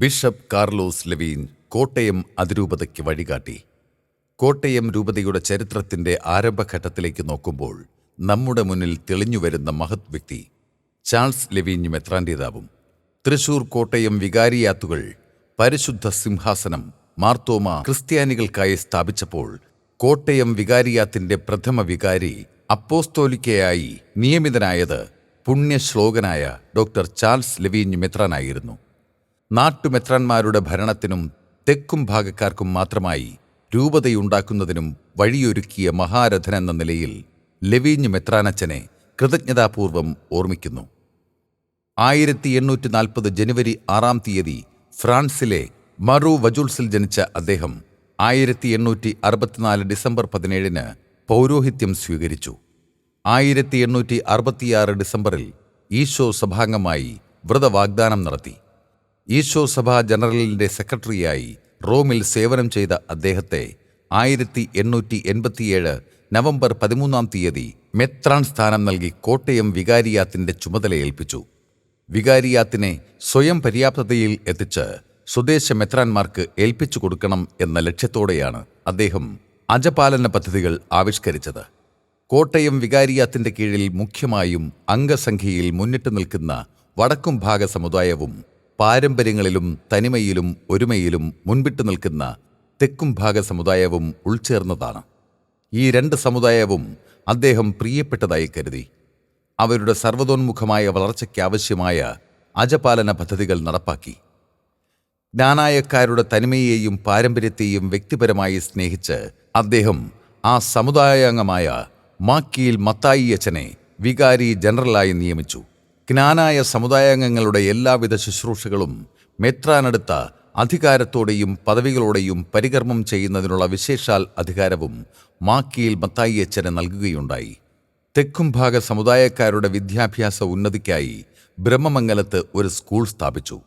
Bishop Carlos Lavigne Kottayam അതിരൂപതയ്ക്ക് വഴികാട്ടി. കോട്ടയം രൂപതയുടെ ചരിത്രത്തിന്റെ ആരംഭഘട്ടത്തിലേക്ക് നോക്കുമ്പോൾ നമ്മുടെ മുന്നിൽ തെളിഞ്ഞുവരുന്ന മഹത് വ്യക്തി ചാൾസ് ലെവീൻ മെത്രാന്റേതാവും തൃശൂർ കോട്ടയം വികാരിയാത്തുകൾ പരിശുദ്ധ സിംഹാസനം മാർത്തോമ ക്രിസ്ത്യാനികൾക്കായി സ്ഥാപിച്ചപ്പോൾ കോട്ടയം വികാരിയാത്തിന്റെ പ്രഥമ വികാരി അപ്പോസ്തോലിക്കയായി നിയമിതനായത് പുണ്യശ്ലോകനായ ഡോക്ടർ ചാൾസ് ലെവീൻ മെത്രാനായിരുന്നു നാട്ടുമെത്രാന്മാരുടെ ഭരണത്തിനും തെക്കും ഭാഗക്കാർക്കും മാത്രമായി രൂപതയുണ്ടാക്കുന്നതിനും വഴിയൊരുക്കിയ മഹാരഥൻ എന്ന നിലയിൽ ലെവീഞ്ഞ് മെത്രാനച്ചനെ കൃതജ്ഞതാപൂർവം ഓർമ്മിക്കുന്നു. ആയിരത്തി എണ്ണൂറ്റി നാൽപ്പത് ജനുവരി ആറാം തീയതി ഫ്രാൻസിലെ മറു വജുൾസിൽ ജനിച്ച അദ്ദേഹം ആയിരത്തി എണ്ണൂറ്റി അറുപത്തിനാല് ഡിസംബർ പതിനേഴിന് പൗരോഹിത്യം സ്വീകരിച്ചു. ആയിരത്തി എണ്ണൂറ്റി അറുപത്തിയാറ് ഡിസംബറിൽ ഈശോ സഭാംഗമായി വ്രതവാഗ്ദാനം നടത്തി. ഈശോ സഭാ ജനറലിന്റെ സെക്രട്ടറിയായി റോമിൽ സേവനം ചെയ്ത അദ്ദേഹത്തെ ആയിരത്തി എണ്ണൂറ്റി എൺപത്തിയേഴ് നവംബർ പതിമൂന്നാം തീയതി മെത്രാൻ സ്ഥാനം നൽകി കോട്ടയം വികാരിയാത്തിന്റെ ചുമതലയേൽപ്പിച്ചു വികാരിയാത്തിനെ സ്വയം പര്യാപ്തതയിൽ എത്തിച്ച് സ്വദേശ മെത്രാന്മാർക്ക് ഏൽപ്പിച്ചു കൊടുക്കണം എന്ന ലക്ഷ്യത്തോടെയാണ് അദ്ദേഹം അജപാലന പദ്ധതികൾ ആവിഷ്കരിച്ചത്. കോട്ടയം വികാരിയാത്തിന്റെ കീഴിൽ മുഖ്യമായും അംഗസംഖ്യയിൽ മുന്നിട്ട് നിൽക്കുന്ന വടക്കും ഭാഗ സമുദായവും പാരമ്പര്യങ്ങളിലും തനിമയിലും ഒരുമയിലും മുൻപിട്ട് നിൽക്കുന്ന തെക്കും ഭാഗ സമുദായവും ഉൾച്ചേർന്നതാണ്. ഈ രണ്ട് സമുദായവും അദ്ദേഹം പ്രിയപ്പെട്ടതായി കരുതി. അവരുടെ സർവതോന്മുഖമായ വളർച്ചയ്ക്കാവശ്യമായ അജപാലന പദ്ധതികൾ നടപ്പാക്കി. ജ്ഞാനായക്കാരുടെ തനിമയെയും പാരമ്പര്യത്തെയും വ്യക്തിപരമായി സ്നേഹിച്ച് അദ്ദേഹം ആ സമുദായാംഗമായ മാക്കിയിൽ മത്തായി അച്ഛനെ വികാരി ജനറലായി നിയമിച്ചു. ജ്ഞാനായ സമുദായാംഗങ്ങളുടെ എല്ലാവിധ ശുശ്രൂഷകളും മെത്രാനെടുത്ത അധികാരത്തോടെയും പദവികളോടെയും പരികർമ്മം ചെയ്യുന്നതിനുള്ള വിശേഷാൽ അധികാരവും മാക്കിയിൽ മത്തായിയച്ചന് നൽകുകയുണ്ടായി. തെക്കും ഭാഗ സമുദായക്കാരുടെ വിദ്യാഭ്യാസ ഉന്നതിക്കായി ബ്രഹ്മമംഗലത്ത് ഒരു സ്കൂൾ സ്ഥാപിച്ചു.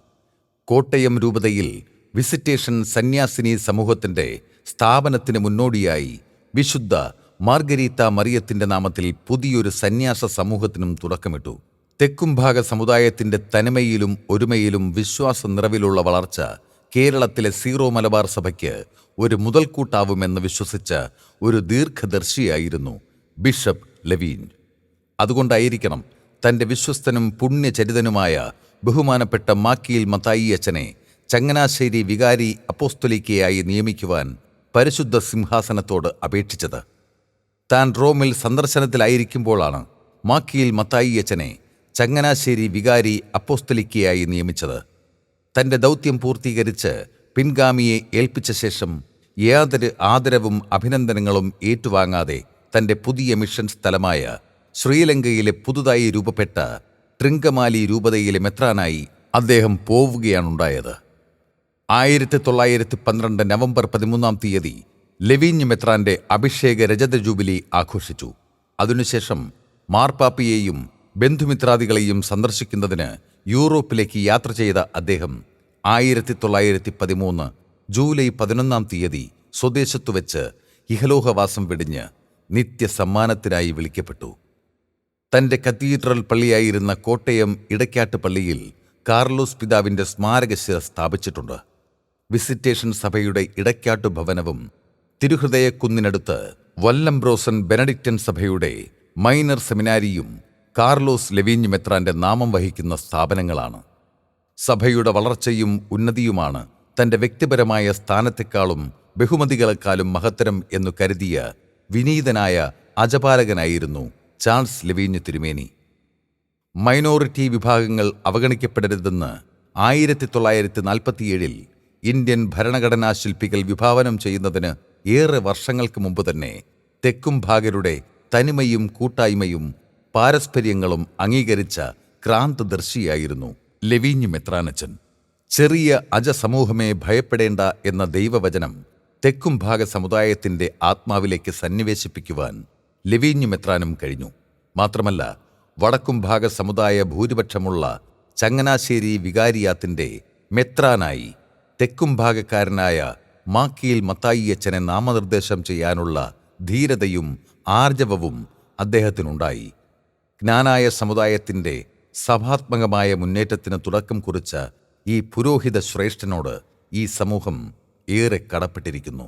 കോട്ടയം രൂപതയിൽ വിസിറ്റേഷൻ സന്യാസിനി സമൂഹത്തിന്റെ സ്ഥാപനത്തിന് മുന്നോടിയായി വിശുദ്ധ മാർഗരീത്ത മറിയത്തിന്റെ നാമത്തിൽ പുതിയൊരു സന്യാസ സമൂഹത്തിനും തുടക്കമിട്ടു. തെക്കുംഭാഗ സമുദായത്തിന്റെ തനിമയിലും ഒരുമയിലും വിശ്വാസ നിറവിലുള്ള വളർച്ച കേരളത്തിലെ സീറോ മലബാർ സഭയ്ക്ക് ഒരു മുതൽക്കൂട്ടാവുമെന്ന് വിശ്വസിച്ച ഒരു ദീർഘദർശിയായിരുന്നു ബിഷപ്പ് ലവീൻ. അതുകൊണ്ടായിരിക്കണം തന്റെ വിശ്വസ്തനും പുണ്യചരിതനുമായ ബഹുമാനപ്പെട്ട മാക്കിയിൽ മത്തായി അച്ഛനെ ചങ്ങനാശ്ശേരി വികാരി അപ്പോസ്തൊലിക്കയായി നിയമിക്കുവാൻ പരിശുദ്ധ സിംഹാസനത്തോട് അപേക്ഷിച്ചത്. താൻ റോമിൽ സന്ദർശനത്തിലായിരിക്കുമ്പോഴാണ് മാക്കിയിൽ മത്തായി അച്ഛനെ ചങ്ങനാശ്ശേരി വികാരി അപ്പോസ്തലിക്കയായി നിയമിച്ചത്. തന്റെ ദൗത്യം പൂർത്തീകരിച്ച് പിൻഗാമിയെ ഏൽപ്പിച്ച ശേഷം യാതൊരു ആദരവും അഭിനന്ദനങ്ങളും ഏറ്റുവാങ്ങാതെ തന്റെ പുതിയ മിഷൻ സ്ഥലമായ ശ്രീലങ്കയിലെ പുതുതായി രൂപപ്പെട്ട ട്രിങ്കമാലി രൂപതയിലെ മെത്രാനായി അദ്ദേഹം പോവുകയാണുണ്ടായത്. ആയിരത്തി തൊള്ളായിരത്തി പന്ത്രണ്ട് നവംബർ പതിമൂന്നാം തീയതി ലെവീഞ്ഞ് മെത്രാന്റെ അഭിഷേക രജത ജൂബിലി ആഘോഷിച്ചു. അതിനുശേഷം മാർപ്പാപ്പിയെയും ബന്ധുമിത്രാദികളെയും സന്ദർശിക്കുന്നതിന് യൂറോപ്പിലേക്ക് യാത്ര ചെയ്ത അദ്ദേഹം ആയിരത്തി തൊള്ളായിരത്തി പതിമൂന്ന് ജൂലൈ പതിനൊന്നാം തീയതി സ്വദേശത്തു വെച്ച് ഇഹലോഹവാസം വെടിഞ്ഞ് നിത്യസമ്മാനത്തിനായി വിളിക്കപ്പെട്ടു. തന്റെ കത്തീഡ്രൽ പള്ളിയായിരുന്ന കോട്ടയം ഇടയ്ക്കാട്ട് പള്ളിയിൽ കാർലോസ് പിതാവിന്റെ സ്മാരകശില സ്ഥാപിച്ചിട്ടുണ്ട്. വിസിറ്റേഷൻ സഭയുടെ ഇടയ്ക്കാട്ടു ഭവനവും തിരുഹൃദയക്കുന്നിനടുത്ത് വല്ലംബ്രോസൻ ബെനഡിക്റ്റൻ സഭയുടെ മൈനർ സെമിനാരിയും കാർലോസ് ലെവീഞ്ഞ് മെത്രാന്റെ നാമം വഹിക്കുന്ന സ്ഥാപനങ്ങളാണ്. സഭയുടെ വളർച്ചയും ഉന്നതിയുമാണ് തന്റെ വ്യക്തിപരമായ സ്ഥാനത്തെക്കാളും ബഹുമതികളെക്കാളും മഹത്തരം എന്നു കരുതിയ വിനീതനായ അജപാലകനായിരുന്നു ചാൾസ് ലെവീഞ്ഞ് തിരുമേനി. മൈനോറിറ്റി വിഭാഗങ്ങൾ അവഗണിക്കപ്പെടരുതെന്ന് ആയിരത്തി തൊള്ളായിരത്തി നാൽപ്പത്തിയേഴിൽ ഇന്ത്യൻ ഭരണഘടനാ ശില്പികൾ വിഭാവനം ചെയ്യുന്നതിന് ഏറെ വർഷങ്ങൾക്ക് മുമ്പ് തന്നെ തെക്കും ഭാഗരുടെ തനിമയും കൂട്ടായ്മയും പാരസ്പര്യങ്ങളും അംഗീകരിച്ച ക്രാന്തദർശിയായിരുന്നു ലെവീഞ്ഞ് മെത്രാനച്ചൻ. ചെറിയ അജസമൂഹമേ ഭയപ്പെടേണ്ട എന്ന ദൈവവചനം തെക്കും ഭാഗ സമുദായത്തിന്റെ ആത്മാവിലേക്ക് സന്നിവേശിപ്പിക്കുവാൻ ലെവീഞ്ഞ് മെത്രാനും കഴിഞ്ഞു. മാത്രമല്ല വടക്കും ഭാഗ സമുദായ ഭൂരിപക്ഷമുള്ള ചങ്ങനാശ്ശേരി വികാരിയാത്തിന്റെ മെത്രാനായി തെക്കും ഭാഗക്കാരനായ മാക്കിയിൽ മത്തായിയച്ചനെ നാമനിർദ്ദേശം ചെയ്യാനുള്ള ധീരതയും ആർജവവും അദ്ദേഹത്തിനുണ്ടായി. ജ്ഞാനായ സമുദായത്തിന്റെ സഭാത്മകമായ മുന്നേറ്റത്തിന് തുടക്കം കുറിച്ച ഈ പുരോഹിത ശ്രേഷ്ഠനോട് ഈ സമൂഹം ഏറെ കടപ്പെട്ടിരിക്കുന്നു.